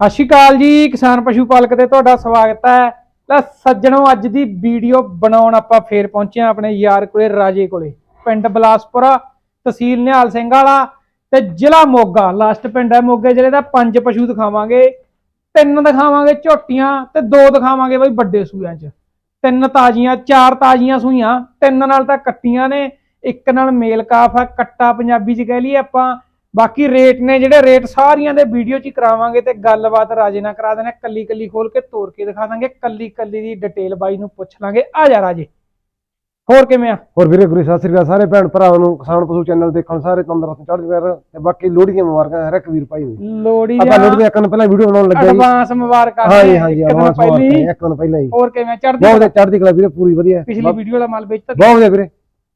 ਸਤਿ ਸ਼੍ਰੀ ਅਕਾਲ ਜੀ, ਕਿਸਾਨ ਪਸ਼ੂ ਪਾਲਕ ਤੇ ਤੁਹਾਡਾ ਸਵਾਗਤ ਹੈ। ਲੈ ਸੱਜਣੋ, ਅੱਜ ਦੀ ਵੀਡੀਓ ਬਣਾਉਣ ਆਪਾਂ ਫੇਰ ਪਹੁੰਚੇ ਹਾਂ ਆਪਣੇ ਯਾਰ ਕੋਲੇ, ਰਾਜੇ ਕੋਲੇ। ਪਿੰਡ ਬਲਾਸਪੁਰਾ, ਤਹਿਸੀਲ ਨਿਹਾਲ ਸਿੰਘ ਵਾਲਾ ਤੇ ਜ਼ਿਲ੍ਹਾ ਮੋਗਾ। ਲਾਸਟ ਪਿੰਡ ਹੈ ਮੋਗੇ ਜ਼ਿਲ੍ਹੇ ਦਾ, ਪੰਜ ਪਸ਼ੂ ਦਿਖਾਵਾਂਗੇ। ਤਿੰਨ ਦਿਖਾਵਾਂਗੇ ਝੋਟੀਆਂ ਤੇ ਦੋ ਦਿਖਾਵਾਂਗੇ ਬਈ ਵੱਡੇ ਸੂਆਂ 'ਚ। ਤਿੰਨ ਤਾਜ਼ੀਆਂ, ਚਾਰ ਤਾਜ਼ੀਆਂ ਸੂਈਆਂ, ਤਿੰਨ ਨਾਲ ਤਾਂ ਕੱਟੀਆਂ ਨੇ, ਇੱਕ ਨਾਲ ਮੇਲ ਕਾਫ ਹੈ ਕੱਟਾ ਪੰਜਾਬੀ 'ਚ ਕਹਿ ਲਈਏ ਆਪਾਂ। ਬਾਕੀ ਰੇਟ ਨੇ ਜਿਹੜੇ ਰੇਟ ਸਾਰੀਆਂ ਦੇ ਵੀਡੀਓ 'ਚ ਹੀ ਕਰਾਵਾਂਗੇ ਤੇ ਗੱਲਬਾਤ ਰਾਜੇ ਨਾਲ ਕਰਾ ਦੇਣਾ ਕੱਲੀ ਕੱਲੀ ਖੋਲ ਕੇ ਤੋੜ ਕੇ ਦਿਖਾ ਦਾਂਗੇ ਕੱਲੀ ਕੱਲੀ ਦੀ ਡਿਟੇਲ ਬਾਈ ਨੂੰ ਪੁੱਛ ਲਾਂਗੇ। ਆ ਜਾ ਰਾਜੇ। ਹੋਰ ਕਿਵੇਂ ਆ? ਹੋਰ ਵੀਰੇ ਗੁਰੂ ਸਤਿ ਸ੍ਰੀ ਅਕਾਲ ਸਾਰੇ ਭੈਣ ਭਰਾਵਾਂ ਨੂੰ ਕਿਸਾਨ ਪਸ਼ੂ ਚੈਨਲ ਦੇਖਣ ਸਾਰੇ ਤੰਦਰੁਸਤ ਚੜ੍ਹਦੀ ਕਰ ਤੇ ਬਾਕੀ ਲੋਹੜੀ ਦੀਆਂ ਮੁਬਾਰਕਾਂ ਹਰ ਇੱਕ ਵੀਰ ਭਾਈ ਨੂੰ। ਲੋੜੀ ਆਪਾਂ ਇੱਕ ਦਿਨ ਪਹਿਲਾਂ ਵੀਡੀਓ ਬਣਾਉਣ ਲੱਗੇ ਜੀ ਐਡਵਾਂਸ ਮੁਬਾਰਕਾਂ ਹਾਂਜੀ ਹਾਂਜੀ ਇੱਕ ਦਿਨ ਆਵਾਜ਼ ਪਹਿਲੀ ਇੱਕ ਦਿਨ ਪਹਿਲਾਂ ਹੀ। ਹੋਰ ਕਿਵੇਂ? ਚੜ੍ਹਦੀ ਬਹੁਤ ਚੜ੍ਹਦੀ ਕਲਾ ਵੀਰੇ ਪੂਰੀ ਵਧੀਆ। ਪਿਛਲੀ ਵੀਡੀਓ ਵਾਲਾ ਮਾਲ ਵੇਚਤਾ ਬਹੁਤ ਵਧੀਆ ਵੀਰੇ।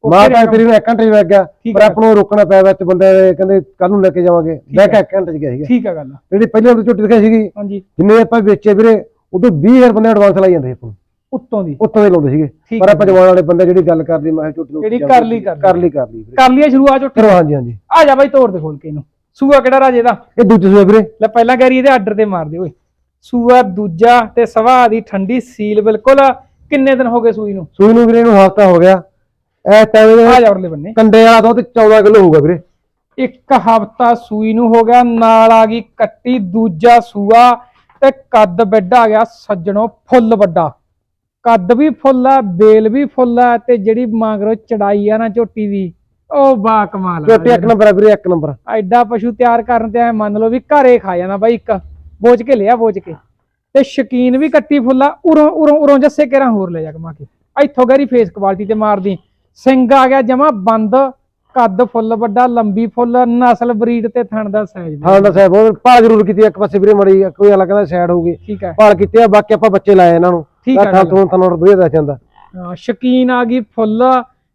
ਮਾਂ ਤਾਂ ਤੇਰੀ ਨੂੰ ਇੱਕ ਘੰਟੇ 'ਚ ਵਗ ਗਿਆ ਪਰ। ਆਪਾਂ ਨੂੰ ਰੋਕਣਾ ਪਿਆ ਵਿੱਚ ਬੰਦੇ ਕਹਿੰਦੇ ਕੱਲ ਨੂੰ ਲੈ ਕੇ ਜਾਵਾਂਗੇ। ਬਹਿ ਕੇ ਇੱਕ ਘੰਟੇ 'ਚ ਗਿਆ ਸੀਗਾ। ਠੀਕ ਆ ਗੱਲ। ਜਿਹੜੀ ਪਹਿਲਾਂ ਉਹ ਝੁੱਟੀ ਦਿਖਾਈ ਸੀਗੀ ਹਾਂਜੀ। ਜਿੰਨੇ ਆਪਾਂ ਵੇਚੇ ਵੀਰੇ ਉਦੋਂ 20000 ਬੰਦੇ ਐਡਵਾਂਸ ਲਾਈ ਜਾਂਦੇ ਸੀ ਆਪਾਂ ਨੂੰ। ਉੱਤੋਂ ਦੀ। ਉੱਤੋਂ ਦੇ ਲਾਉਂਦੇ ਸੀਗੇ। ਪਰ ਆਪਾਂ ਜਵਾਨ ਵਾਲੇ ਬੰਦੇ ਜਿਹੜੀ ਗੱਲ ਕਰਦੀ ਮੈਂ ਕਿਹਾ ਝੁੱਟੀ ਨੂੰ ਜਿਹੜੀ ਕਰ ਲਈ, ਕਰ ਲਈ। ਕਰ ਲਈ ਕਰ ਲਈ ਸ਼ੁਰੂਆਤ ਝੋਟੀ। ਹਾਂਜੀ ਹਾਂਜੀ। ਆ ਜਾ ਬਾਈ ਤੋੜ ਦੇ ਖੋਲ ਕੇ ਇਹਨੂੰ। ਸੂਆ ਕਿਹੜਾ ਰਾਜੇ ਦਾ? ਇਹ ਦੂਜੇ ਸੂਏ ਵੀਰੇ। ਲੈ ਪਹਿਲਾਂ ਗੈਰੀ ਇਹਦੇ ਆਰਡਰ ਤੇ ਮਾਰ ਦੇ ਓਏ। ਸੂਆ ਦੂਜਾ ਤੇ ਸਵਾ ਦੀ ਠੰਡੀ ਸੀਲ ਬਿਲਕੁਲ। ਕਿੰਨੇ ਦਿਨ ਹੋ ਗਏ ਸੂਈ ਨੂੰ? ਸੂਈ ਨੂੰ ਵੀਰੇ ਇਹਨੂੰ ਹਫਤਾ ਹੋ ਗਿਆ। ਇਹ ਟਾਈਮ ਆ ਜਾ ਉਰਲੇ ਬੰਨੇ। ਕੰਡੇ ਵਾਲਾ ਦੁੱਧ 14 ਕਿਲੋ ਹੋਊਗਾ ਵੀਰੇ। ਇੱਕ ਹਫਤਾ ਸੂਈ ਨੂੰ ਹੋ ਗਿਆ ਨਾਲ ਆ ਗਈ ਕੱਟੀ ਦੂਜਾ ਸੂਆ ਤੇ ਕੱਦ ਵੱਡਾ ਆ ਗਿਆ ਸੱਜਣੋ ਫੁੱਲ ਵੱਡਾ। ਕੱਦ ਵੀ ਫੁੱਲ ਆ ਬੇਲ ਵੀ ਫੁੱਲ ਆ ਤੇ ਜਿਹੜੀ ਮੰਗਰੋ ਚੜਾਈ ਆ ਨਾ ਝੋਟੀ ਦੀ ਉਹ ਬਾ ਕਮਾਲ ਝੋਟੀ ਇੱਕ ਨੰਬਰ ਆ ਵੀਰੇ ਇੱਕ ਨੰਬਰ ਐਡਾ ਪਸ਼ੂ ਤਿਆਰ ਕਰਨ ਤੇ ਐ ਮੰਨ ਲਓ ਵੀ ਘਰੇ ਖਾ ਜਾਣਾ ਬਾਈ ਇੱਕ ਬੋਝ ਕੇ ਲਿਆ ਬੋਝ ਕੇ। ਤੇ ਸ਼ਕੀਨ ਵੀ ਕੱਟੀ ਫੁੱਲਾ ਉਰੋਂ ਉਰੋਂ ਉਰੋਂ ਜੱਸੇ ਕੇਰਾਂ ਹੋਰ ਲੈ ਜਾ ਕਮਾ ਕੇ। ਇੱਥੋਂ ਗਰੀ ਫੇਸ ਕੁਆਲਿਟੀ ਤੇ ਮਾਰਦੀ। ਸਿੰਘ ਆ ਗਿਆ ਜਮਾ ਬੰਦ ਕੱਦ ਫੁੱਲ ਵੱਡਾ ਲੰਬੀ ਫੁੱਲ ਨਸਲ ਬਰੀਡ ਤੇ ਥਣ ਦਾ ਸਾਈਜ਼ ਹਾਂ ਦਾ ਸਾਹਿਬ ਬਹੁਤ ਭਾਲ ਜ਼ਰੂਰ ਕੀਤੀ ਇੱਕ ਪਾਸੇ ਵੀਰੇ ਮੜੀ ਕੋਈ ਅਲੱਗ ਕਹਿੰਦਾ ਸਾਈਡ ਹੋਊਗੀ ਠੀਕ ਹੈ। ਭਾਲ ਕੀਤੀ ਆ ਬਾਕੀ ਆਪਾਂ ਬੱਚੇ ਲਾਏ ਇਹਨਾਂ ਨੂੰ। ਠੀਕ ਹੈ ਤਾਂ ਗੱਲ। ਤੁਹਾਨੂੰ ਤੁਹਾਨੂੰ ਵਧੀਆ ਦੱਸ ਜਾਂਦਾ। ਹਾਂ, ਸ਼ਕੀਨ ਆ ਗਈ ਫੁੱਲ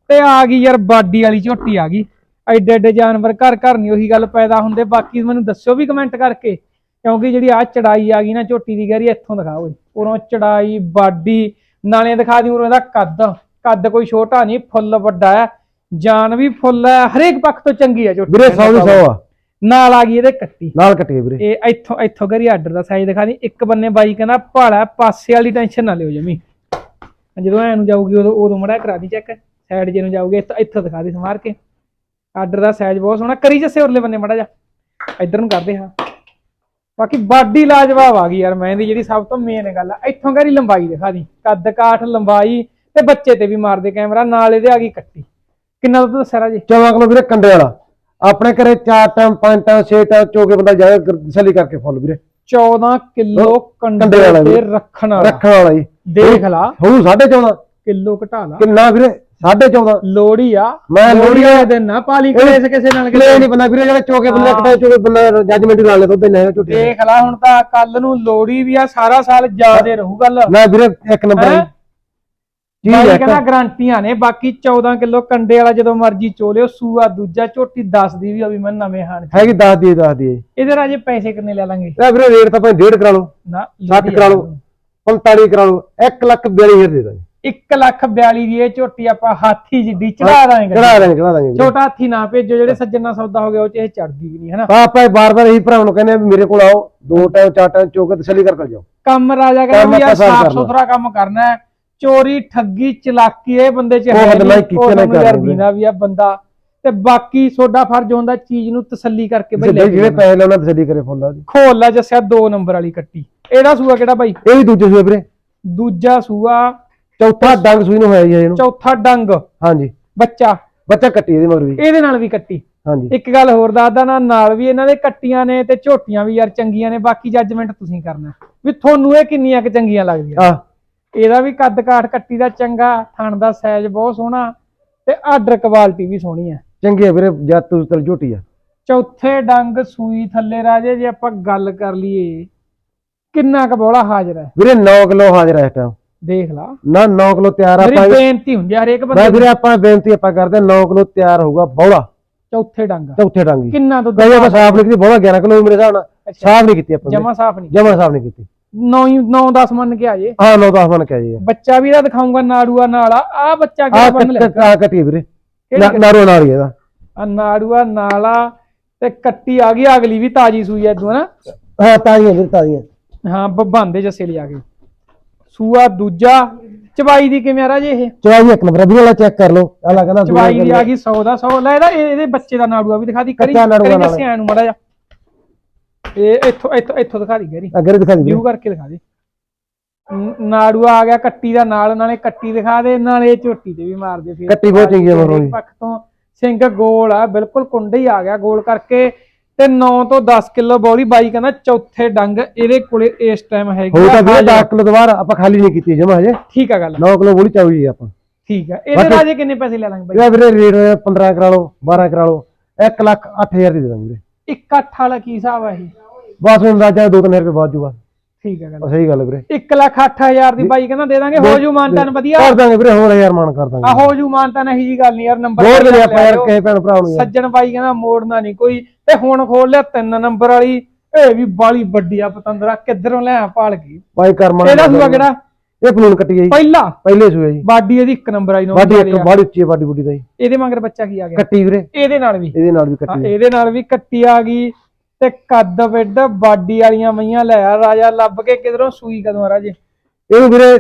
ਤੇ ਆ ਗਈ ਯਾਰ ਬਾਡੀ ਵਾਲੀ ਝੋਟੀ ਆ ਗਈ। ਐਡੇ ਐਡੇ ਜਾਨਵਰ ਘਰ ਘਰ ਨਹੀਂ ਉਹੀ ਗੱਲ ਪੈਦਾ ਹੁੰਦੇ ਬਾਕੀ ਮੈਨੂੰ ਦੱਸਿਓ ਵੀ ਕਮੈਂਟ ਕਰਕੇ। ਕਿਉਂਕਿ ਜਿਹੜੀ ਆ ਚੜਾਈ ਆ ਗਈ ਨਾ ਝੋਟੀ ਦੀ ਗੈਰੀ ਇੱਥੋਂ ਦਿਖਾ ਓਏ ਉਰੋਂ ਚੜਾਈ ਬਾਡੀ ਨਾਲੇ ਦਿਖਾ ਦੀ ਉਰੋਂ ਦਾ ਕੱਦ। ਕੱਦ ਕੋਈ ਛੋਟਾ ਨਹੀਂ ਫੁੱਲ ਵੱਡਾ ਹੈ। ਜਾਨ ਵੀ ਫੁੱਲ ਹੈ ਹਰੇਕ ਪੱਖ ਤੋਂ ਚੰਗੀ ਹੈ ਝੋਟੀ। ਵੀਰੇ 100 ਦੀ 100 ਆ। ਨਾਲ ਆ ਗਈ ਇਹਦੇ ਕੱਟੀ। ਨਾਲ ਕੱਟੀਏ ਵੀਰੇ। ਇਹ ਇੱਥੋਂ ਇੱਥੋਂ ਕਰੀ ਆਰਡਰ ਦਾ ਸਾਈਜ਼ ਦਿਖਾ ਦੀ ਇੱਕ ਬੰਨੇ ਬਾਈ ਕਹਿੰਦਾ ਭਾਲਾ ਪਾਸੇ ਵਾਲੀ ਟੈਨਸ਼ਨ ਨਾ ਲਿਓ ਜਮੀ। ਜਦੋਂ ਐ ਨੂੰ ਜਾਊਗੀ ਉਦੋਂ ਉਦੋਂ ਮੜਾ ਕਰਾ ਦੀ ਚੈੱਕ ਸਾਈਡ ਜੇ ਨੂੰ ਜਾਊਗੀ ਇੱਥੋਂ ਦਿਖਾ ਦੀ ਸਮਾਰ ਕੇ। ਆਰਡਰ ਦਾ ਸਾਈਜ਼ ਬਹੁਤ ਸੋਹਣਾ। ਕਰੀ ਜੱਸੇ ਉਰਲੇ ਬੰਨੇ ਮੜਾ ਜਾ ਇੱਧਰ ਨੂੰ ਕਰਦੇ ਹਾਂ। ਬਾਕੀ ਬਾਡੀ ਲਾਜਵਾਬ ਆ ਗਈ ਯਾਰ ਮੈਂ ਦੀ ਜਿਹੜੀ ਸਭ ਤੋਂ ਮੇਨ ਗੱਲ ਆ। ਇੱਥੋਂ ਕਰੀ ਲੰਬਾਈ ਦਿਖਾ ਦੀ। ਕੱਦ ਕਾਠ ਲੰਬਾਈ ਤੇ ਬੱਚੇ ਤੇ ਵੀ ਮਾਰਦੇ ਕੈਮਰਾ ਨਾਲ ਇਹਦੇ ਆ ਗਈ ਕੱਟੀ। ਕਿੰਨਾ ਦੁੱਧ ਦੱਸਿਆ ਰਾਜੇ? 14 ਕਿਲੋ ਵੀਰੇ ਕੰਡੇ ਵਾਲਾ। ਆਪਣੇ ਘਰੇ 4 ਟਾਈਮ 5 ਟਾਈਮ 6 ਟਾਈਮ ਚੋ ਕੇ ਬੰਦਾ ਜਾਏ ਤਸੱਲੀ ਕਰਕੇ ਫੁੱਲ ਵੀਰੇ। 14 ਕਿਲੋ ਕੰਡੇ ਤੇ। ਰੱਖਣ ਵਾਲਾ। ਰੱਖਣ ਵਾਲਾ ਜੀ। ਦੇਖ ਲਾ। ਹੁਣ 14.5 ਕਿਲੋ ਘਟਾ ਲਾ। ਕਿੰਨਾ ਵੀਰੇ? 14.5 ਲੋੜੀ ਆ। ਮੈਂ ਲੋਹੜੀ ਦੇ ਦਿਨ ਨਾ ਪਾਲੀ ਕਲੇਸ਼ ਕਿਸੇ ਨਾਲ ਕਿਲੇ ਨਹੀਂ ਬੰਦਾ ਵੀਰੇ ਜਿਹੜਾ ਚੋ ਕੇ ਬੰਦਾ ਕਿਤੇ ਚੋ ਕੇ ਬੰਦਾ ਜੱਜਮੈਂਟ ਲਾ ਲੈ ਦੁੱਧ ਨਹੀਂ ਝੁੱਟੀ ਦੇਖ ਲਾ ਹੁਣ ਤਾਂ ਕੱਲ ਨੂੰ ਲੋੜੀ ਵੀ ਆ ਸਾਰਾ ਸਾਲ ਜਾਦੇ ਰਹੂ ਗੱਲ। ਨਾ ਵੀਰੇ ਇੱਕ ਨੰਬਰ ਹੈ ਕਹਿੰਦਾ ਗਰੰਟੀਆਂ ਨੇ ਬਾਕੀ 14 ਕਿਲੋ ਕੰਡੇ ਵਾਲਾ ਜਦੋਂ ਮਰਜ਼ੀ ਚੋਲਿਓ ਸੂਆ ਦੂਜਾ ਝੋਟੀ 10 ਦੀ ਵੀ ਆ ਵੀ ਮੈਂ ਨਵੇਂ ਚ। ਹੈਗੀ 10 ਦੀ 10 ਦੀ ਇਹਦੇ ਰਾਜੇ ਪੈਸੇ ਕਿੰਨੇ ਲੈ ਲਾਂਗੇ? ਇਹ ਵੀਰੇ ਰੇਟ ਤਾਂ ਭਾਵੇਂ 1.5 ਕਰਾ ਲਓ ਨਾ 60 ਕਰਾ ਲਓ 45 ਕਰਾ ਲਓ 1 ਲੱਖ 42000 ਦੇ ਦਾਂਗੇ। 1 ਲੱਖ 42 ਦੀ ਇਹ ਝੋਟੀ ਆਪਾਂ ਹਾਥੀ ਜਿੱਡੀ ਚੜਾ ਦਾਂਗੇ। ਚੜਾ ਦਾਂਗੇ ਚੜਾ ਦਾਂਗੇ। ਛੋਟਾ ਹਾਥੀ ਨਾ ਭੇਜੋ ਜਿਹੜੇ ਸੱਜਣਾ ਸੌਦਾ ਹੋ ਗਿਆ ਉਹ ਚ ਇਹ ਚੜਦੀ ਵੀ ਨਹੀਂ ਹਨਾ? ਆਪਾਂ ਬਾਰ-ਬਾਰ ਇਹੀ ਭਰਾਵਾਂ ਨੂੰ ਕਹਿੰਦੇ ਆ ਮੇਰੇ ਕੋਲ ਆਓ ਦੋ ਟਾਈਮ ਚਾਰ ਟਾਈਮ ਚੋ ਕੇ ਤਸੱਲੀ ਕਰਕੇ ਜਾਓ। ਕੰਮ ਰਾਜਾ ਕਹਿੰਦਾ ਵੀ ਸਾਫ਼। ਸੁਥਰਾ ਕੰਮ ਕਰਨਾ ਹੈ। ਚੋਰੀ ਠੱਗੀ ਚਲਾਕੀ ਇਹ ਬੰਦੇ ਚ ਉਹ ਨਹੀਂ। ਕੀਤੇ ਨਾ ਕਰਦੇ। ਦੀਨਾ ਵੀ ਆ ਬੰਦਾ। ਤੇ ਬਾਕੀ ਤੁਹਾਡਾ ਫਰਜ਼ ਹੁੰਦਾ ਚੀਜ਼ ਨੂੰ ਤਸੱਲੀ ਕਰਕੇ ਬਈ ਲੈ ਜਿਹੜੇ। ਪੈਸੇ ਲਾਉਣਾ ਤਸੱਲੀ ਕਰੇ ਫੁੱਲਾਂ ਦੀ ਖੋਲ ਲੈ ਜੱਸਿਆ 2 ਨੰਬਰ ਵਾਲੀ ਕੱਟੀ। ਇਹਦਾ ਸੂਆ ਕਿਹੜਾ ਬਾਈ? ਇਹ ਵੀ ਦੂਜੇ ਸੂਏ ਵੀਰੇ। ਦੂਜਾ ਸੂਆ। ਚੌਥਾ ਡੰਗ ਸੂਈ ਨੂੰ ਹੋਇਆ ਜੀ ਇਹਨੂੰ। ਚੌਥਾ ਡੰਗ। ਹਾਂਜੀ। ਬੱਚਾ। ਬੱਚਾ ਕੱਟੀ ਇਹਦੇ ਮਗਰ ਵੀ। ਇਹਦੇ ਨਾਲ ਵੀ ਕੱਟੀ। ਹਾਂਜੀ। ਇੱਕ ਗੱਲ ਹੋਰ ਦੱਸਦਾ ਨਾ ਨਾਲ ਵੀ ਇਹਨਾਂ ਦੇ ਕੱਟੀਆਂ ਨੇ ਤੇ ਝੋਟੀਆਂ ਵੀ ਯਾਰ ਚੰਗੀਆਂ ਨੇ ਬਾਕੀ ਜੱਜਮੈਂਟ ਤੁਸੀਂ ਕਰਨਾ। ਵੀ ਤੁਹਾਨੂੰ ਇਹ ਕਿੰਨੀਆਂ ਕੁ ਚੰਗੀਆਂ ਲੱਗਦੀਆਂ? ਆ ਇਹਦਾ ਵੀ ਕੱਦ ਕਾਠ ਕੱਟੀ ਦਾ ਚੰਗਾ ਥਣ ਦਾ ਸਾਈਜ਼ ਬਹੁਤ ਸੋਹਣਾ ਤੇ ਆਰਡਰ ਕੁਆਲਿਟੀ ਵੀ ਸੋਹਣੀ ਹੈ ਚੰਗੀ ਆ ਵੀਰੇ ਜੱਤ ਤੂੰ ਤਲ ਝੋਟੀ ਆ। ਚੌਥੇ ਡੰਗ ਸੂਈ ਥੱਲੇ ਰਾਜੇ ਜੇ ਆਪਾਂ ਗੱਲ ਕਰ ਲਈਏ ਕਿੰਨਾ ਕੁ ਬੋਲਾ ਹਾਜ਼ਰ ਹੈ ਵੀਰੇ 9 ਕਿਲੋ ਹਾਜ਼ਰ ਹੈ ਇਸ ਟਾਈਮ ਦੇਖ ਲਾ। ਨਾ 9 ਕਿਲੋ ਤਿਆਰ ਆ ਮੇਰੀ ਆਪਾਂ ਬੇਨਤੀ ਹੁੰਦੀ ਆ ਹਰੇਕ ਮੈਂ ਬੰਦੇ ਵੀਰੇ ਆਪਾਂ ਬੇਨਤੀ ਆਪਾਂ ਕਰਦੇ 9 ਕਿਲੋ ਤਿਆਰ ਹੋਊਗਾ ਬੌਲਾ ਚੌਥੇ ਡੰਗ ਚੌਥੇ ਡੰਗੀ ਕਿੰਨਾ ਦੁੱਧ ਆਪਾਂ ਸਾਫ਼ ਨਹੀਂ ਕੀਤੀ ਬੌਲਾ 11 ਕਿਲੋ ਮੇਰੇ ਹਿਸਾਬ ਨਾਲ। ਸਾਫ਼ ਨਹੀਂ ਕੀਤੀ ਆਪਾਂ ਜਮਾ ਸਾਫ਼ ਨਹੀਂ ਜਮਾ ਸਾਫ਼ ਨਹੀਂ ਕੀਤੀ। 9 9 10 ਮੰਨ ਕੇ ਆ ਜੇ। ਹਾਂ 9 10 ਬਣ ਕੇ ਆ ਜੀ। ਬੱਚਾ ਵੀ ਇਹਦਾ ਦਿਖਾਉਂਗਾ ਨਾੜੂਆ ਨਾਲ। ਆ ਆਹ ਬੱਚਾ ਆ ਕਿਹੜਾ ਬੰਨ ਲੈ ਆ ਕੱਟੀ ਵੀਰੇ। ਕਿਹੜੀ ਨਾਰੋ ਨਾਲ ਹੀ ਇਹਦਾ। ਆ ਨਾੜੂਆ ਨਾਲਾ ਤੇ ਕੱਟੀ ਆ ਗਈ ਅਗਲੀ ਵੀ ਤਾਜੀ ਸੂਈ ਐ ਇਦੋਂ ਨਾ ਹਾਂ ਤਾਜ਼ੀਆਂ ਵੀਰੇ ਤਾਜ਼ੀਆਂ। ਹਾਂ ਬੰਦੇ ਜੱਸੇ ਲਿਆ ਗਏ ਸੂਆ ਦੂਜਾ। ਚਵਾਈ ਦੀ ਕਿਵੇਂ ਆ ਰਾਜੇ ਇਹ? ਚਵਾਈ ਇੱਕ ਨੰਬਰ ਵੀਰੇ ਵਾਲਾ ਚੈੱਕ ਕਰ ਲਓ। ਆਲਾ ਕਹਿੰਦਾ ਦੂਆ ਚਵਾਈ ਦੀ ਕਰ ਆ ਗਈ 100 ਦਾ 100 ਲੈ ਇਹਦਾ ਇਹ- ਇਹਦੇ ਬੱਚੇ ਦਾ ਨਾੜੂਆ ਵੀ ਦਿਖਾ ਦੀ ਕਰੀ ਮੜਾ ਜਾ ਇਹ ਇੱਥੋਂ ਇੱਥੋਂ ਇੱਥੋਂ ਦਿਖਾ ਦੀ ਗਰੀ। ਅੱਗੇ ਦਿਖਾ ਦੀ ਵਿਊ ਕਰਕੇ ਦਿਖਾ ਦੇ। ਨਾੜੂਆ ਆ ਗਿਆ ਕੱਟੀ ਦਾ ਨਾਲ ਨਾਲੇ ਕੱਟੀ ਦਿਖਾ ਦੇ ਨਾਲੇ ਝੋਟੀ ਤੇ ਵੀ ਮਾਰ ਦੇ ਫਿਰ। ਕੱਟੀ ਬਹੁਤ ਚੰਗੀ ਆ ਮਗਰੋਂ ਦੀ। ਪੱਖ ਤੋਂ ਸਿੰਘ ਗੋਲ ਆ ਬਿਲਕੁਲ ਕੁੰਡੇ ਹੀ ਆ ਗਿਆ ਗੋਲ ਕਰਕੇ। ਤੇ 9 ਤੋਂ 10 ਕਿਲੋ ਬੋਲੀ ਬਾਈ ਕਹਿੰਦਾ ਚੌਥੇ ਡੰਗ ਇਹਦੇ ਕੋਲੇ ਇਸ ਟਾਈਮ ਹੈਗੀ ਹੋ ਆ ਤਾਂ ਵੀਰੇ ਹਾਜ਼ਰ। 10 ਕਿਲੋ ਦੁਬਾਰਾ ਆਪਾਂ ਖਾਲੀ ਨਹੀਂ ਕੀਤੀ ਜਮਾ ਹਜੇ। ਠੀਕ ਆ ਗੱਲ। 9 ਕਿਲੋ ਬੋਲੀ ਚਾਹੀ ਆਪਾਂ। ਠੀਕ ਆ। ਇਹਦੇ ਰਾਜੇ ਕਿੰਨੇ ਪੈਸੇ ਲੈ ਲਾਂਗੇ ਬਾਈ? ਇਹਦਾ ਵੀਰੇ ਰੇਟ ਹੋਇਆ 15 ਕਰਾ ਲਓ 12 ਕਰਾ ਲਓ 1 ਲੱਖ 8000 ਦੀ ਦੇ ਦਾਂਗੇ ਵੀਰੇ। ਇੱਕ ਅੱਠ ਵਾਲਾ ਕੀ ਹਿਸਾਬ ਆ ਇਹ? ਬਸ ਹੁਣ ਅੰਦਾਜ਼ਾ 2-3000 ਰੁਪਏ ਬਾਅਦ ਜੂਗਾ। ਠੀਕ ਆ ਗੱਲ ਸਹੀ ਗੱਲ ਹੈ ਵੀਰੇ। 1 ਲੱਖ 8000 ਦੀ ਬਾਈ ਕਹਿੰਦਾ ਦੇ ਦਾਂਗੇ ਹੋ ਜੂ ਮਾਨਤਾਨ ਵਧੀਆ। ਕਰ ਦਾਂਗੇ ਵੀਰੇ ਹੋਰ ਯਾਰ ਮਾਨ ਕਰ ਆ ਦਾਂਗੇ ਹੋ ਜੂ ਮਾਨਤਾਨ ਇਹੀ ਜੀ ਗੱਲ ਨਹੀਂ ਯਾਰ ਨੰਬਰ ਹੋਰ ਦੇ ਆਪਾਂ ਯਾਰ। ਕਿਸੇ ਭੈਣ ਭਰਾ ਨੂੰ ਸੱਜਣ ਬਾਈ ਕਹਿੰਦਾ ਮੋੜਨਾ ਨਹੀਂ ਕੋਈ ਤੇ ਹੁਣ ਖੋਲ ਲਿਆ ਤਿੰਨ ਨੰਬਰ ਵਾਲੀ। ਇਹ ਵੀ ਬਾਲੀ ਵੱਡੀ ਆ ਪਤੰਦਰਾ ਕਿੱਧਰੋਂ ਲੈ ਆ ਪਾਲ ਗਈ ਭਾਈ ਕਰਮਾ ਇਹਦਾ ਸੂਆ ਕਿਹੜਾ? ਇਹ ਪਲੂਨ ਕੱਟੀ ਹੈ ਜੀ। ਪਹਿਲਾ। ਪਹਿਲੇ ਸੂਏ ਜੀ। ਬਾਡੀ ਇਹਦੀ ਇੱਕ ਨੰਬਰ ਆਈ ਨੋ ਬਾਡੀ ਇੱਕ ਬਾੜੀ ਉੱਚੀ ਹੈ ਬਾਡੀ ਬੁੱਡੀ ਦਾ ਜੀ। ਇਹਦੇ ਮਗਰ ਬੱਚਾ ਕੀ ਆ ਗਿਆ? ਕੱਟੀ ਵੀਰੇ। ਇਹਦੇ ਨਾਲ ਵੀ। ਇਹਦੇ ਨਾਲ ਵੀ ਹਾਂ, ਕੱਟੀ ਹੈ। ਇਹਦੇ ਨਾਲ ਵੀ ਕੱਟੀ ਆ ਗਈ। ਤੇ ਕੱਦ ਵਿੱਡ ਬਾਡੀ ਵਾਲੀਆਂ ਮਈਆਂ ਲੈ ਆ ਰਾਜਾ ਲੱਭ ਕੇ ਕਿਧਰੋਂ ਸੂਈ ਕਦੋਂ ਆ ਰਾਜੇ? ਇਹਨੂੰ ਵੀਰੇ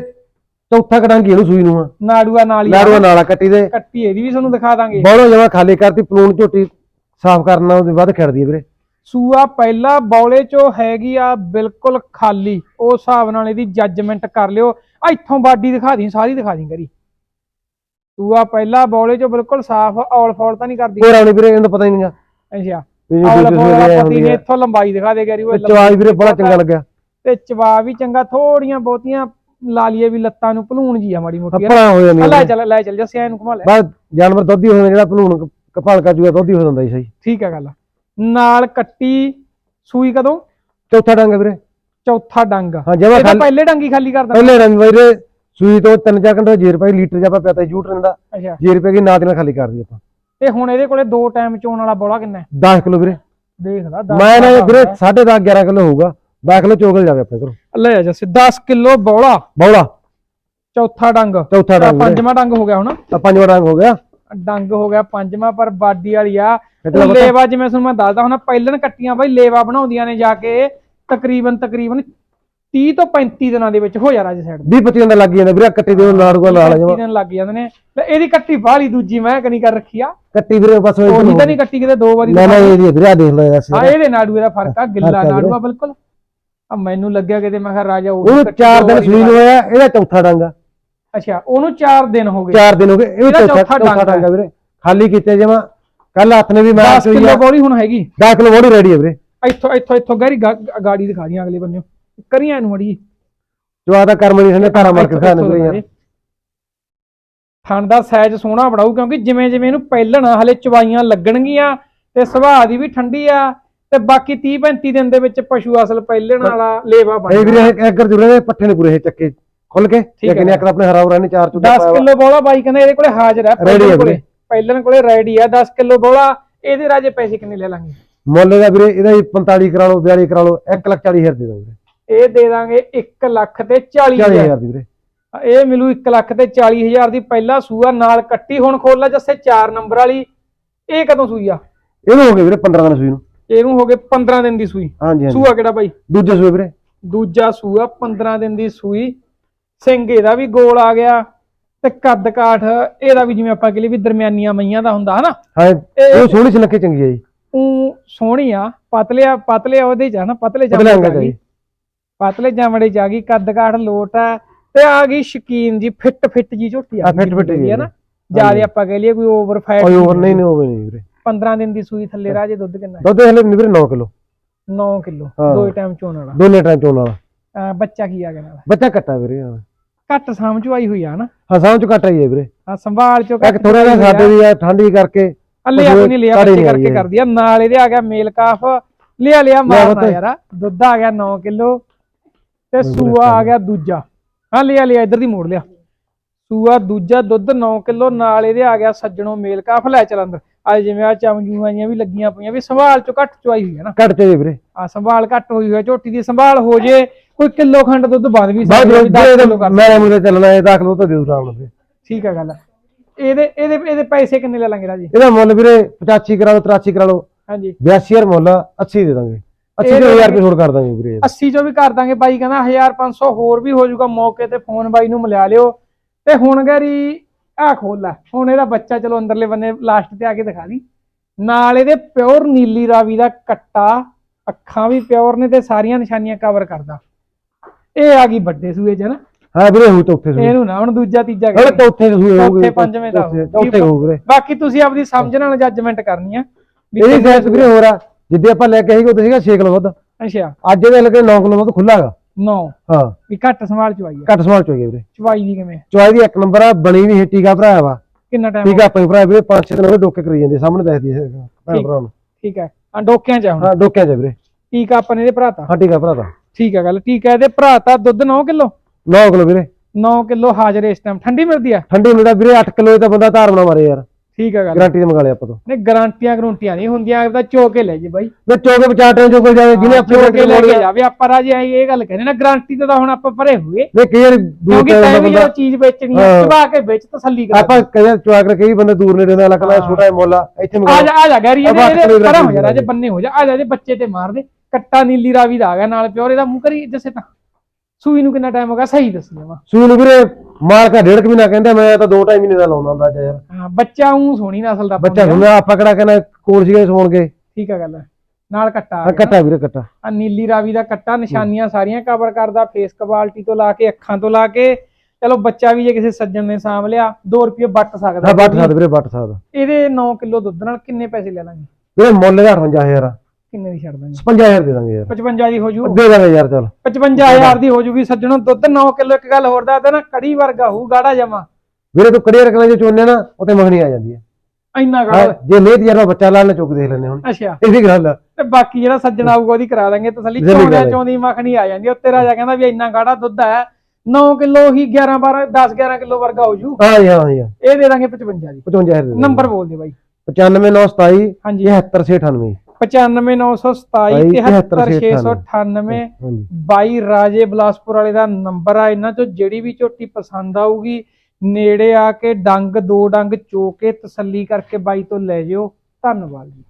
ਚੌਥਾ ਕਟਾਂਗੀ ਇਹਨੂੰ ਸੂਈ ਨੂੰ ਆ। ਨਾੜੂਆ ਨਾਲ ਹੀ ਆ। ਲਾੜੂਆ ਨਾਲਾ ਕੱਟੀ ਦੇ। ਕੱਟੀ ਇਹਦੀ ਵੀ ਤੁਹਾਨੂੰ ਦਿਖਾ ਦਾਂਗੇ। ਬੋਲੋ ਜਮਾ ਖਾਲੀ ਕਰਤੀ ਪਲੂਨ ਝੋਟੀ ਸਾਫ਼ ਕਰਨਾ ਉਹਦੇ ਵੱਧ ਖੜਦੀ ਹੈ ਵੀਰੇ। ਸੂਆ ਪਹਿਲਾ ਬੌਲੇ ਚੋਂ ਹੈਗੀ ਆ ਬਿਲਕੁਲ ਖਾਲੀ। ਉਸ ਹਿਸਾਬ ਨਾਲ ਇਹਦੀ ਜੱਜਮੈਂਟ ਕਰ ਲਿਓ। ਆ ਇੱਥੋਂ ਬਾਡੀ ਦਿਖਾ ਦੀ ਸਾਰੀ ਦਿਖਾ ਦੀ ਕਰੀ। ਸੂਆ ਪਹਿਲਾ ਬੌਲੇ ਚੋਂ ਬਿਲਕੁਲ ਸਾਫ਼ ਔਲ ਫੌਲ ਤਾਂ ਨਹੀਂ ਕਰਦੀ। ਹੋਰ ਆਉਣੀ ਵੀਰੇ ਇਹਨੂੰ ਪਤਾ ਹੀ ਨਹੀਂਗਾ ਅੱਛਾ। ਵੀ ਸੂਏ ਦਾ ਆਏ ਪਤੀ ਨੇ ਇੱਥੋਂ ਲੰਬਾਈ ਦਿਖਾ ਦੇ ਗਰੀ ਉਹ ਚਵਾਈ ਵੀਰੇ ਬੜਾ ਚੰਗਾ ਲੱਗਿਆ। ਤੇ ਚਵਾ ਵੀ ਚੰਗਾ ਥੋੜੀਆਂ ਬਹੁਤੀਆਂ ਲਾ ਲਈਏ ਵੀ ਲੱਤਾਂ ਨੂੰ ਭਲੂਣ ਜੀ ਆ ਮਾੜੀ ਮੋਟੀ ਆ। ਆਪਣਾ ਹੋ ਜਾਂਦੀ ਆ ਲੈ ਚੱਲ ਲੈ ਚੱਲ ਜੱਸਿਆ ਇਹਨੂੰ ਘੁਮਾ ਲੈ। ਬਸ ਜਾਨਵਰ ਦੁੱਧੀ ਹੋ ਜਾਂਦਾ ਜਿਹੜਾ ਭਲੂਣ ਕਪਾਲ ਕਾ ਜੂਆ ਦੁੱਧੀ ਹੋ ਜਾਂਦਾ ਜੀ ਸਹੀ। ਠੀਕ ਹੈ ਗੱਲ। ਨਾਲ ਕੱਟੀ ਸੂਈ ਕਦੋਂ? ਚੌਥਾ ਡੰਗ ਵੀਰੇ। ਚੌਥਾ ਡੰਗ। ਹਾਂ ਜਮਾ ਇਹਦਾ ਪਹਿਲੇ ਡੰਗੀ ਖਾਲੀ ਕਰਦਾ ਪਹਿਲੇ ਡੰਗ ਵੀਰੇ ਸੂਈ ਤੋਂ 3-4 ਘੰਟੇ ਜੀਰ ਰੁਪਏ ਲੀਟਰ ਜਾਂ ਆਪਾਂ ਪਿਆਤਾ ਜੂਟ ਰਹਿੰਦਾ। ਅੱਛਾ। ਜੀਰ ਰੁਪਏ ਦੀ ਨਾ ਦੇ ਨਾਲ ਖਾਲੀ ਕਰ ਦਈਏ ਆਪਾਂ। ਤੇ ਹੁਣ ਇਹਦੇ ਕੋਲੇ ਦੋ ਟਾਈਮ ਚੋਣ ਵਾਲਾ ਬੋਲਾ ਕਿੰਨਾ ਹੈ? 10 ਕਿਲੋ ਵੀਰੇ। ਦੇਖਦਾ ਦਸ ਮੈਂ ਨਾ ਵੀਰੇ ਹੁੰਦਾ। 10.5 11 ਕਿਲੋ ਹੋਊਗਾ। 10 ਕਿਲੋ ਚੋਗਲ ਜਾਵੇ ਆਪਣੇ ਘਰੋਂ ਲੈ ਆ ਜੱਸੇ 10 ਕਿਲੋ ਬੋਲਾ। ਬੌਲਾ। ਚੌਥਾ ਡੰਗ। ਚੌਥਾ ਡੰਗ ਪੰਜਵਾਂ ਡੰਗ ਹੋ ਗਿਆ ਹੁਣ। ਤਾਂ ਪੰਜਵਾਂ ਡੰਗ ਹੋ ਗਿਆ। ਡੰਗ ਹੋ ਗਿਆ ਪੰਜਵਾਂ ਪਰ ਬਾਡੀ ਵਾਲੀ ਆ? ਲੇਵਾ ਜਿਵੇਂ ਤੁਹਾਨੂੰ ਮੈਂ ਦੱਸਦਾ ਹੁਣ ਪਹਿਲਣ ਕੱਟੀਆਂ ਬਾਈ ਲੇਵਾ ਬਣਾਉਂਦੀਆਂ ਨੇ ਜਾ ਕੇ। ਤਕਰੀਬਨ ਤਕਰੀਬਨ 30 ਤੋਂ 35 ਦਿਨਾਂ ਦੇ ਵਿੱਚ ਹੋ ਜਾ ਰਾਜ ਸਾਈਡ 20 25 ਦਾ ਲੱਗ ਜਾਂਦਾ ਵੀਰੇ ਕੱਟੀ ਦੇ ਲਾੜੂਗਾ ਲਾ ਲਾ ਜਮਾ ਦਿਨ ਲੱਗ ਜਾਂਦੇ ਨੇ। ਤੇ ਇਹਦੀ ਕੱਟੀ ਬਾਹਲੀ ਦੂਜੀ ਮੈਂ ਕਨੀ ਕਰ ਰੱਖੀ ਆ। ਕੱਟੀ ਵੀਰੇ ਬਸ ਉਹ ਉਹੀ ਤਾਂ ਨਹੀਂ ਕੱਟੀ ਕਿਤੇ ਦੋ ਵਾਰੀ ਨਾ ਨਾ ਇਹਦੀ ਵੀਰੇ ਦੇਖ ਲਓ ਯਾਰ ਆ ਇਹਦੇ ਨਾੜੂਏ ਦਾ ਫ਼ਰਕ ਆ ਗਿੱਲਾ ਫ਼ਰਕ ਆ ਬਿਲਕੁਲ। ਆ ਮੈਨੂੰ ਲੱਗਿਆ ਕਿਤੇ ਮੈਂ ਕਿਹਾ ਰਾਜਾ ਉਹ 4 ਦਿਨ ਸੂਈ ਨੂੰ ਹੋਇਆ ਇਹਦਾ ਚੌਥਾ ਡੰਗ ਅੱਛਾ ਉਹਨੂੰ 4 ਦਿਨ ਹੋ ਗਏ। 4 ਦਿਨ ਹੋ ਗਏ ਇਹ ਇਹਦਾ ਚੌਥਾ ਡੰਗ ਵੀਰੇ। ਖਾਲੀ ਕੀਤੇ ਜਮਾ ਕੱਲ ਹੱਥ ਨੇ ਵੀ ਮਾਰ 10 ਕਿਲੋ ਹੁਣ ਹੈਗੀ। 10 ਕਿਲੋ ਬੋਡੀ ਰੈਡੀ ਹੈ ਵੀਰੇ। ਇੱਥੋਂ ਇੱਥੋਂ ਇੱਥੋਂ ਗਾੜੀ ਗਾੜੀ ਦਿਖਾ ਦੀਆਂ ਅਗਲੇ ਬੰਨੇ ਕਰੀਆਂ ਇਹਨੂੰ ਮੜੀ ਜਵਾ ਦਾ ਕਰਮ ਨਹੀਂ ਸਨੇ ਧਾਰਾ ਮਾਰ ਕੇ ਖਾਣੇ ਵੀਰੇ ਯਾਰ ਥਣ ਦਾ ਸਾਈਜ਼ ਸੋਹਣਾ ਬਣਾਉ ਕਿਉਂਕਿ ਜਿਵੇਂ ਜਿਵੇਂ ਇਹਨੂੰ ਪਹਿਲਣ ਹਲੇ ਚਵਾਈਆਂ ਲੱਗਣਗੀਆਂ ਤੇ ਸੁਭਾਅ ਦੀ ਵੀ ਠੰਡੀ ਆ ਤੇ ਬਾਕੀ 30 35 ਦਿਨ ਦੇ ਵਿੱਚ ਪਸ਼ੂ ਅਸਲ ਪਹਿਲਣ ਵਾਲਾ ਲੇਵਾ ਬਣ ਇਹ ਵੀਰੇ ਐਗਰ ਜੁੜੇ ਨੇ ਪੱਠੇ ਨੇ ਪੂਰੇ ਇਹ ਚੱਕੇ ਖੁੱਲ ਕੇ ਲੇਕਿਨ ਇੱਕ ਤਾਂ ਆਪਣੇ ਹਰਾ ਨੇ ਚਾਰ ਚੁੱਦਾ 10 ਕਿਲੋ ਬੋਲਾ ਬਾਈ ਕਹਿੰਦਾ ਇਹਦੇ ਕੋਲੇ ਹਾਜ਼ਰ ਹੈ ਪਹਿਲਣ ਕੋਲੇ। ਪਹਿਲਣ ਕੋਲੇ ਰੈਡੀ ਆ 10 ਕਿਲੋ ਬੋਲਾ ਇਹਦੇ ਰਾਜੇ ਪੈਸੇ ਕਿੰਨੇ ਲੈ ਲਾਂਗੇ? ਮੁੱਲ ਦਾ ਵੀਰੇ ਇਹਦਾ ਹੀ 45 ਕਰਾ ਲਓ 42 ਕਰਾ ਲਓ 1 ਲੱਖ 40 ਹਜ਼ਾਰ ਦੇ ਦਾਂਗੇ। ਵੀਰੇ ਇਹ ਦੇ ਦਾਂਗੇ 1 ਲੱਖ ਤੇ 40 40 ਹਜ਼ਾਰ। ਦੀ ਵੀਰੇ। ਇਹ ਮਿਲੂ 1 ਲੱਖ ਤੇ 40 ਹਜ਼ਾਰ ਦੀ ਪਹਿਲਾ ਸੂਆ ਨਾਲ ਕੱਟੀ ਹੁਣ ਖੋਲਾ ਜੱਸੇ 4 ਨੰਬਰ ਵਾਲੀ। ਇਹ ਕਦੋਂ ਸੂਈ ਆ? ਇਹਨੂੰ ਹੋ ਗਏ ਵੀਰੇ 15 ਦਿਨ ਸੂਈ ਨੂੰ। ਇਹਨੂੰ ਹੋ ਗਏ 15 ਦਿਨ ਦੀ ਸੂਈ। ਹਾਂਜੀ ਹਾਂਜੀ। ਸੂਆ ਕਿਹੜਾ ਬਾਈ? ਦੂਜੇ ਸੂਏ ਵੀਰੇ। ਦੂਜਾ ਸੂਆ 15 ਦਿਨ ਦੀ ਸੂਈ। ਸਿੰਘ ਇਹਦਾ ਵੀ ਗੋਲ ਆ ਗਿਆ ਤੇ ਕੱਦ ਕਾਠ ਇਹਦਾ ਵੀ ਜਿਵੇਂ ਆਪਾਂ ਕਹਿੰਦੇ ਵੀ ਦਰਮਿਆਨੀਆਂ ਮਈਆਂ ਦਾ ਹੁੰਦਾ ਹਨਾ? ਹਾਂ ਇਹ- ਸੋਹਣੀ ਸੁਨੱਖੀ ਚੰਗੀ ਹੈ ਜੀ। ਉਹ ਸੋਹਣੀ ਆ ਪਤਲਿਆ ਪਤਲਿਆ ਉਹਦੇ ਚ ਆ ਨਾ ਪਤਲੇ ਪਤਲੇ ਚ ਜੀ। ਪਤਲੇ ਜਾਮੜੇ ਚ ਆ ਗਈ ਕੱਦ ਕਾਠ ਲੋਟ ਆ ਤੇ ਆ ਗਈ ਸ਼ਕੀਨ ਜੀ ਫਿੱਟ ਫਿੱਟ ਜੀ ਝੋਟੀ ਆ ਫਿੱਟ ਫਿੱਟ ਜੀ ਹੈ ਨਾ? ਜ਼ਿਆਦਾ ਆਪਾਂ ਕਹਿ ਲਈਏ ਕੋਈ ਓਵਰ ਫੈਟ ਓਏ ਹੋਰ ਨਹੀਂ ਨਹੀਂ ਨਹੀਂ ਵੀਰੇ। 15 ਦਿਨ ਦੀ ਸੂਈ ਥੱਲੇ ਰਾਜੇ ਦੁੱਧ ਕਿੰਨਾ ਦੁੱਧ ਹਲੇ ਨਹੀਂ ਵੀਰੇ 9 ਕਿਲੋ। 9 ਕਿਲੋ ਹਾਂ। ਦੋ ਟਾਈਮ ਚੋਣ ਵਾਲਾ। ਦੋਨੇ ਟਾਈਮ ਚੋਣ ਵਾਲਾ। ਬੱਚਾ ਕੀ ਆ ਗਿਆ ਨਾਲ ਬੱਚਾ ਕੱਟਾ ਵੀਰੇ ਹਾਂ। ਘੱਟ ਸਮਝ ਆਈ ਹੋਈ ਆ ਨਾ ਹਾਂ ਚ ਕੱਟ ਰਹੀ ਹੈ ਵੀਰੇ। ਆ ਸੰਭਾਲ ਚੋਂ ਇੱਕ ਥੋੜਾ ਜਿਹਾ ਸਾਡੇ ਵੀ ਆ ਠੰਡੀ ਕਰਕੇ ਅੱਲੇ ਉਹ ਆਪਣੀ ਲਿਆ ਬੱਚੇ ਨਹੀਂ ਕਰਕੇ ਆਈ ਕਰਦੀ ਆ ਨਾਲ ਇਹਦੇ ਆ ਗਿਆ ਮੇਲ ਕਾਫ। ਲਿਆ ਲਿਆ ਮਾਰਨਾ। ਯਾਰ ਦੁੱਧ ਆ ਗਿਆ 9 ਕਿਲੋ। ਤੇ ਸੂਆ ਆ ਗਿਆ ਦੂਜਾ। ਹਾਂ ਲਿਆ ਲਿਆ ਇੱਧਰ ਦੀ ਮੋੜ ਲਿਆ। ਸੂਆ ਦੂਜਾ ਦੁੱਧ 9 ਕਿਲੋ ਨਾਲ ਇਹਦੇ ਆ ਗਿਆ ਸੱਜਣੋਂ ਮੇਲ ਕਾਫ ਲੈ ਚੱਲ ਅੰਦਰ। ਆ ਜਿਵੇਂ ਆ ਚਮਜੂਆਂ ਜੀਆਂ ਵੀ ਲੱਗੀਆਂ ਪਈਆਂ ਵੀ ਸੰਭਾਲ ਚੋਂ ਘੱਟ ਚੁਆਈ ਹੋਈ ਹੈ ਨਾ। ਕੱਟ ਚ ਵੀਰੇ। ਆ ਸੰਭਾਲ ਘੱਟ ਹੋਈ ਹੋਈ ਹੈ ਝੋਟੀ ਦੀ ਸੰਭਾਲ ਹੋ ਜੇ ਕੋਈ ਕਿਲੋ ਖੰਡ ਦੁੱਧ ਵੱਧ ਵੀ ਸਕਦਾ ਵੀ 10 ਕਿਲੋ ਕਰ ਮੈਂ ਮੁੰਡੇ ਚੱਲਣਾ ਇਹ ਦਾਖਲ ਉਹ ਤਾਂ ਦੇਉ ਰਾਮ ਨਾਲ ਠੀਕ ਆ ਗੱਲ ਇਹਦੇ ਇਹਦੇ ਇਹਦੇ ਪੈਸੇ ਕਿੰਨੇ ਲੈ ਲਾਂਗੇ ਰਾਜੀ? ਇਹਦਾ ਮੁੱਲ ਵੀਰੇ 85 ਕਰਾ ਲਓ 83 ਕਰਾ ਲਓ। ਹਾਂਜੀ। 82000 ਮੁੱਲ 80 ਦੇ ਦਾਂਗੇ। ਅੱਛੀ ਤੋਂ 1000 ਰੁਪਏ ਛੋੜ ਕਰ ਦਾਂਗੇ ਵੀਰੇ 80 ਚੋਂ ਵੀ ਕਰ ਦਾਂਗੇ ਬਾਈ ਕਹਿੰਦਾ 1500 ਹੋਰ ਵੀ ਹੋ ਜਾਊਗਾ ਮੌਕੇ ਤੇ ਫੋਨ ਬਾਈ ਨੂੰ ਮਿਲਾ ਲਿਓ। ਤੇ ਹੁਣ ਗੈਰੀ ਆ ਖੋਲ ਲੈ ਹੁਣ ਇਹਦਾ ਬੱਚਾ ਚਲੋ ਅੰਦਰਲੇ ਬੰਨੇ ਲਾਸਟ ਤੇ ਆ ਕੇ ਦਿਖਾ ਦੀ। ਨਾਲ ਇਹਦੇ ਪਿਓਰ ਨੀਲੀ ਰਾਵੀ ਦਾ ਕੱਟਾ ਅੱਖਾਂ ਵੀ ਪਿਓਰ ਨੇ ਤੇ ਸਾਰੀਆਂ ਨਿਸ਼ਾਨੀਆਂ ਕਵਰ ਕਰਦਾ। ਇਹ ਆ ਗਈ ਵੱਡੇ ਸੂਏ ਚ ਨਾ। ਹਾਂ ਵੀਰੇ ਹੋ ਚੌਥੇ ਸੂਏ ਇਹਨੂੰ ਨਾ ਹੁਣ ਦੂਜਾ ਤੀਜਾ ਹਲੇ ਕਹਿ ਚੌਥੇ ਸੂਏ ਹੋਊਗੇ ਚੌਥੇ, ਪੰਜਵੇਂ ਦਾ ਚੌਥੇ- ਹੋਊ। ਵੀਰੇ। ਬਾਕੀ ਤੁਸੀਂ ਆਪਦੀ ਸਮਝ ਨਾਲ ਜੱਜਮੈਂਟ ਕਰਨੀ ਆ। ਵੀ ਇਹਦੀ ਸਾਈਜ਼ ਵੀਰੇ ਹੋਰ ਆ। ਜਿੱਦੇ ਆਪਾਂ ਲੈ ਕੇ ਆਈਗੇ ਉਹ ਸੀਗਾ 6 ਕਿਲੋ ਵੱਧ ਅੱਛਾ। ਅੱਜ ਇਹਦੇ ਲੱਗੇ 9 ਕਿਲੋ ਵੱਧ ਖੁੱਲਾ ਹੈਗਾ। 9 ਹਾਂ। ਵੀ ਘੱਟ ਸੰਭਾਲ ਚਵਾਈ ਆ। ਘੱਟ ਸਮਾਲ ਚੋਈ ਵੀਰੇ। ਚਵਾਈ ਦੀ ਕਿਵੇਂ? ਚੁਆਈ ਦੀ ਇੱਕ ਨੰਬਰ ਆ ਬਣੀ ਵੀ ਹਿੱਟੀ ਕਾ ਭਰਾ ਵਾ। ਕਿੰਨਾ ਟਾਈਮ ਠੀਕ ਆ ਆਪਣੇ ਭਰਾ ਵੀਰੇ ਪੰਜ ਛੇ ਦਿਨ ਉਹਦੇ ਡੋਕੇ ਕਰੀ ਜਾਂਦੇ ਸਾਹਮਣੇ ਦੱਸਦੀ ਹੈ ਭੈਣ ਭਰਾ ਨੂੰ। ਠੀਕ ਹੈ ਆ ਡੋਕਿਆਂ ਚ ਆ ਹੁਣ। ਹਾਂ ਡੋਕਿਆਂ ਚ ਵੀਰੇ। ਠੀਕ ਆ ਆਪਾਂ ਨੇ ਇਹਦੇ ਭਰਾਤਾ ਹਾਂ ਠੀਕ ਆ ਭਰਾ ਦਾ ਠੀਕ ਆ ਗੱਲ ਠੀਕ ਆ। ਇਹਦੇ ਭਰਾਤਾ ਦੁੱਧ 9 ਕਿਲੋ? 9 ਕਿਲੋ ਵੀਰੇ। 9 ਕਿਲੋ ਹਾਜ਼ਰ ਇਸ ਟਾਈਮ ਠੰਡੀ ਮਿਲਦੀ ਆ? ਠੰਡੀ ਮਿਲਦਾ ਵੀਰੇ 8 ਕਿਲੋ ਤਾਂ ਬੰਦਾ ਧਾਰ ਬਣਾ ਮਾਰੇ ਯਾਰ। ਠੀਕ ਆ ਗੱਲ। ਗਾਰੰਟੀ ਤੇ ਮੰਗਾ ਲਿਆ ਆਪਾਂ ਤੋਂ। ਨਹੀਂ ਗਾਰੰਟੀਆਂ ਗਰੰਟੀਆਂ ਨਹੀਂ ਹੁੰਦੀਆਂ ਇਹਦਾ ਚੋ ਕੇ ਲੈ ਜੀ ਬਾਈ। ਮੈਂ ਚੌਕੇ ਬਚਾ ਟ੍ਰੇਨ ਚੋਂ ਕੋਲ ਜਾਵੇ ਜਿਹਨੇ ਆਪਣੇ ਕੇ ਲੈ ਕੇ ਜਾਵੇ ਆਪਾਂ ਰਾਜੇ ਇਹ ਗੱਲ ਕਹਿੰਦੇ ਨਾ ਗਾਰੰਟੀ ਤੇ ਤਾਂ ਹੁਣ ਆਪਾਂ ਭਰੇ ਹੋਏ। ਵੇ ਕਈ ਵਾਰੀ ਦੂਰ ਤੇ ਬੰਦਾ ਚੀਜ਼ ਵੇਚਣੀ ਹੈ ਹਾਂ। ਚਬਾ ਕੇ ਵੇਚ ਤਸੱਲੀ ਕਰ ਆਪਾਂ ਵਾਰ ਚੁਆ ਕਰ ਕਈ ਬੰਦੇ ਦੂਰ ਨੇੜੇ ਦਾ ਲੱਗਦਾ ਹਾਂ। ਛੋਟਾ ਮੁੱਲ ਆ ਇੱਥੇ ਆ ਮੰਗਾ ਜਾ ਆ ਜਾ ਗੈਰੀ ਇਹਦੇ ਪਰਾਂ ਹੋ ਜਾ ਰਾਜੇ ਬੰਨੇ ਹੋ ਜਾ ਆ ਜਾ ਇਹਦੇ ਬੱਚੇ ਤੇ ਮਾਰ ਦੇ। ਕੱਟਾ ਨੀਲੀ ਰਾਵੀ ਦਾ ਆ ਗਿਆ ਨਾਲ ਪਿਓਰ ਇਹਦਾ ਮੂੰਹ ਕਰੀ ਜਸੇ ਤਾਂ। ਸੂਈ ਨੂੰ ਕਿੰਨਾ ਟਾਈਮ ਹੋ ਗਿਆ ਸਹੀ ਦੱਸ ਦੇਵਾ। ਸੂਨ ਵੀਰੇ ਮਾਰ ਕਾ ਡੇਢ ਕੁ ਮਹੀਨਾ ਕਹਿੰਦਾ ਮੈਂ ਤਾਂ 2 2.5 ਮਹੀਨੇ ਦਾ ਲਾਉਂਦਾ ਹੁੰਦਾ ਯਾਰ। ਹਾਂ ਬੱਚਾ ਉਹ ਸੋਹਣੀ ਨਸਲ ਦਾ ਬੱਚਾ ਆ। ਸੁਣਿਆ ਆਪਾਂ ਕਿਹੜਾ ਕਹਿੰਦਾ ਕੋਲ ਸੀਗੇ ਸੌਣਗੇ ਠੀਕ ਆ ਗੱਲ। ਨਾਲ ਕੱਟਾ ਆ। ਕੱਟਾ ਵੀਰੇ ਕੱਟਾ। ਆ ਨੀਲੀ ਰਾਵੀ ਦਾ ਕੱਟਾ ਨਿਸ਼ਾਨੀਆਂ ਸਾਰੀਆਂ ਕਵਰ ਕਰਦਾ ਫੇਸ ਕੁਆਲਿਟੀ ਤੋਂ ਲਾ ਕੇ ਅੱਖਾਂ ਤੋਂ ਲਾ ਕੇ। ਚਲੋ ਬੱਚਾ ਵੀ ਜੇ ਕਿਸੇ ਸੱਜਣ ਨੇ ਸਾਂਭ ਲਿਆ 2 ਰੁਪਏ ਵੱਟ ਸਕਦਾ ਹਾਂ ਵੱਟ ਸਕਦਾ ਵੀਰੇ ਵੱਟ ਸਕਦਾ। ਇਹਦੇ 9 ਕਿਲੋ ਦੁੱਧ ਨਾਲ ਕਿੰਨੇ ਪੈਸੇ ਲੈ ਲਾਂਗੇ? ਵੀਰੇ ਮੁੱਲ ਦਾ 58000 ਕਿੰਨੇ ਦੀ ਛੱਡ ਦਾਂਗੇ? 55000 ਦੇ ਦਾਂਗੇ ਯਾਰ। 55 ਦੀ ਹੋ ਜੂ। ਦੇ ਦਾਂਗੇ ਯਾਰ ਚੱਲ। 55000 ਦੀ ਹੋ ਜੂਗੀ ਸੱਜਣੋ ਦੁੱਧ 9 ਕਿਲੋ ਇੱਕ ਗੱਲ ਹੋਰ ਦੱਸਦਾ ਨਾ ਕੜੀ ਵਰਗਾ ਹੋਊ ਗਾੜਾ ਜਮਾ। ਵੀਰੇ ਤੂੰ ਕੜੀਆਂ ਰੱਖਣਾ ਜੇ ਚੋਨੇ ਨਾ ਉਤੇ ਮੱਖਣੀ ਆ ਜਾਂਦੀ ਹੈ। ਇੰਨਾ ਗਾੜਾ ਜੇ ਨਹੀਂ ਯਾਰ ਬੱਚਾ ਲਾਲ ਚੁੱਕ ਦੇਖ ਲੈਣੇ ਹੁਣ। ਅੱਛਾ। ਇਹ ਵੀ ਗੱਲ ਤੇ ਬਾਕੀ ਜਿਹੜਾ ਸੱਜਣ ਆਊਗਾ ਉਹਦੀ ਕਰਾ ਦਾਂਗੇ ਤਸੱਲੀ ਜ਼ਰੂਰ ਚੋਣਿਆਂ ਕਰਾ ਚੋਂ ਦੀ ਮੱਖਣੀ ਆ ਜਾਂਦੀ ਉੱਤੇ ਰਾਜਾ ਕਹਿੰਦਾ ਵੀ ਇੰਨਾ ਗਾੜਾ ਦੁੱਧ ਹੈ 9 ਕਿਲੋ ਹੀ 11 12 10 11 ਕਿਲੋ ਵਰਗਾ ਹੋ ਜੂ। ਹਾਂ ਹਾਂ ਹਾਂ। ਇਹ ਦੇ ਦਾਂਗੇ 55 ਦੀ। 55000 ਦੇ ਨੰਬਰ ਬੋਲ ਦੇ ਬਾਈ। 95927 ਹਾਂਜੀ। 71698 95927 73698 ਹਾਂਜੀ। ਬਾਈ ਰਾਜੇ ਬਲਾਸਪੁਰ ਵਾਲੇ ਦਾ ਨੰਬਰ ਆ ਇਹਨਾਂ ਚੋਂ ਜਿਹੜੀ ਵੀ ਝੋਟੀ ਪਸੰਦ ਆਊਗੀ ਨੇੜੇ ਆ ਕੇ ਡੰਗ ਦੋ ਡੰਗ ਚੋ ਕੇ ਤਸੱਲੀ ਕਰਕੇ ਬਾਈ ਤੋਂ ਲੈ ਜਿਓ। ਧੰਨਵਾਦ ਜੀ।